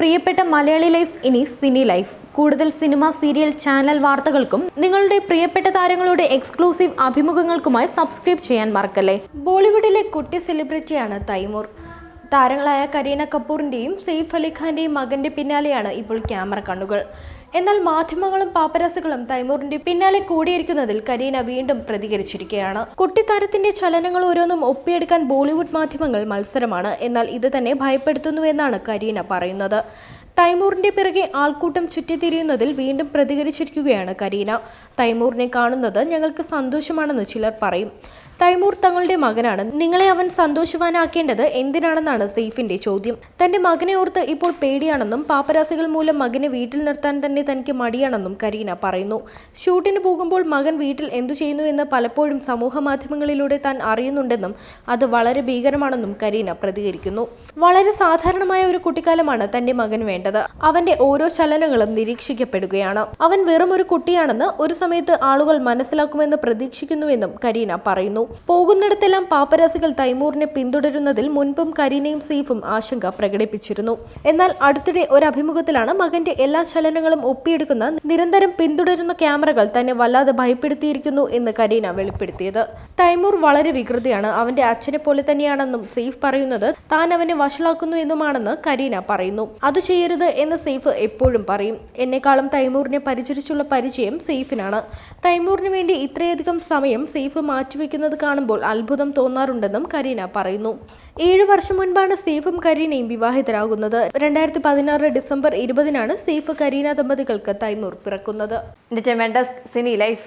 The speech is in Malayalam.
പ്രിയപ്പെട്ട മലയാളി ലൈഫ് ഇനി സിനി ലൈഫ്. കൂടുതൽ സിനിമ സീരിയൽ ചാനൽ വാർത്തകൾക്കും നിങ്ങളുടെ പ്രിയപ്പെട്ട താരങ്ങളുടെ എക്സ്ക്ലൂസീവ് അഭിമുഖങ്ങൾക്കുമായി സബ്സ്ക്രൈബ് ചെയ്യാൻ മറക്കല്ലേ? ബോളിവുഡിലെ കുട്ടി സെലിബ്രിറ്റിയാണ് തൈമൂർ. താരങ്ങളായ കരീന കപൂറിന്റെയും സെയ്ഫ് അലി മകന്റെ പിന്നാലെയാണ് ഇപ്പോൾ ക്യാമറ കണ്ണുകൾ. എന്നാൽ മാധ്യമങ്ങളും പാപ്പരസുകളും തൈമൂറിന്റെ പിന്നാലെ കൂടിയിരിക്കുന്നതിൽ കരീന വീണ്ടും പ്രതികരിച്ചിരിക്കുകയാണ്. കുട്ടിത്താരത്തിന്റെ ചലനങ്ങൾ ഓരോന്നും ഒപ്പിയെടുക്കാൻ ബോളിവുഡ് മാധ്യമങ്ങൾ മത്സരമാണ്. എന്നാൽ ഇത് തന്നെ ഭയപ്പെടുത്തുന്നുവെന്നാണ് കരീന പറയുന്നത്. തൈമൂറിന്റെ പിറകെ ആൾക്കൂട്ടം ചുറ്റിത്തിരിയുന്നതിൽ വീണ്ടും പ്രതികരിച്ചിരിക്കുകയാണ് കരീന. തൈമൂറിനെ കാണുന്നത് ഞങ്ങൾക്ക് സന്തോഷമാണെന്ന് ചിലർ പറയും. തൈമൂർ തങ്ങളുടെ മകനാണ്. നിങ്ങളെ അവൻ സന്തോഷവാനാക്കേണ്ടത് എന്തിനാണെന്നാണ് സെയ്ഫിന്റെ ചോദ്യം. തന്റെ മകനെ ഓർത്ത് ഇപ്പോൾ പേടിയാണെന്നും പാപ്പരാസികൾ മൂലം മകനെ വീട്ടിൽ നിർത്താൻ തന്നെ തനിക്ക് മടിയാണെന്നും കരീന പറയുന്നു. ഷൂട്ടിന് പോകുമ്പോൾ മകൻ വീട്ടിൽ എന്തു ചെയ്യുന്നു എന്ന് പലപ്പോഴും സമൂഹ മാധ്യമങ്ങളിലൂടെ താൻ അറിയുന്നുണ്ടെന്നും അത് വളരെ ഭീകരമാണെന്നും കരീന പ്രതികരിക്കുന്നു. വളരെ സാധാരണമായ ഒരു കുട്ടിക്കാലമാണ് തന്റെ മകൻ വേണ്ടത്. അവന്റെ ഓരോ ചലനങ്ങളും നിരീക്ഷിക്കപ്പെടുകയാണ്. അവൻ വെറും ഒരു കുട്ടിയാണെന്ന് ഒരു സമയത്ത് ആളുകൾ മനസ്സിലാക്കുമെന്ന് പ്രതീക്ഷിക്കുന്നുവെന്നും കരീന പറയുന്നു. പോകുന്നിടത്തെല്ലാം പാപ്പരാസികൾ തൈമൂറിനെ പിന്തുടരുന്നതിൽ മുൻപും കരീനയും സീഫും ആശങ്ക പ്രകടിപ്പിച്ചിരുന്നു. എന്നാൽ അടുത്തിടെ ഒരു അഭിമുഖത്തിലാണ് മകന്റെ എല്ലാ ചലനങ്ങളും ഒപ്പിയെടുക്കുന്ന നിരന്തരം പിന്തുടരുന്ന ക്യാമറകൾ തന്നെ വല്ലാതെ ഭയപ്പെടുത്തിയിരിക്കുന്നു എന്ന് കരീന വെളിപ്പെടുത്തിയത്. തൈമൂർ വളരെ വികൃതിയാണ്. അവന്റെ അച്ഛനെ പോലെ തന്നെയാണെന്നും സീഫ് പറയുന്നത് താൻ അവനെ വഷളാക്കുന്നു എന്നുമാണെന്ന് കരീന പറയുന്നു. അത് ചെയ്യരുത് എന്ന് സെയ്ഫ് എപ്പോഴും പറയും. എന്നെക്കാളും തൈമൂറിനെ പരിചരിച്ചുള്ള പരിചയം സെയ്ഫിനാണ് തൈമൂറിന് വേണ്ടി ഇത്രയധികം സമയം സെയ്ഫ് മാറ്റിവെക്കുന്നത് കാണുമ്പോൾ അത്ഭുതം തോന്നാറുണ്ടെന്നും കരീന പറയുന്നു. ഏഴു വർഷം മുൻപാണ് സെയ്ഫും കരീനയും വിവാഹിതരാകുന്നത്. രണ്ടായിരത്തി പതിനാറ് ഡിസംബർ ഇരുപതിനാണ് സെയ്ഫ് കരീന ദമ്പതികൾക്ക് തൈമൂർ പിറക്കുന്നത്. Cine life.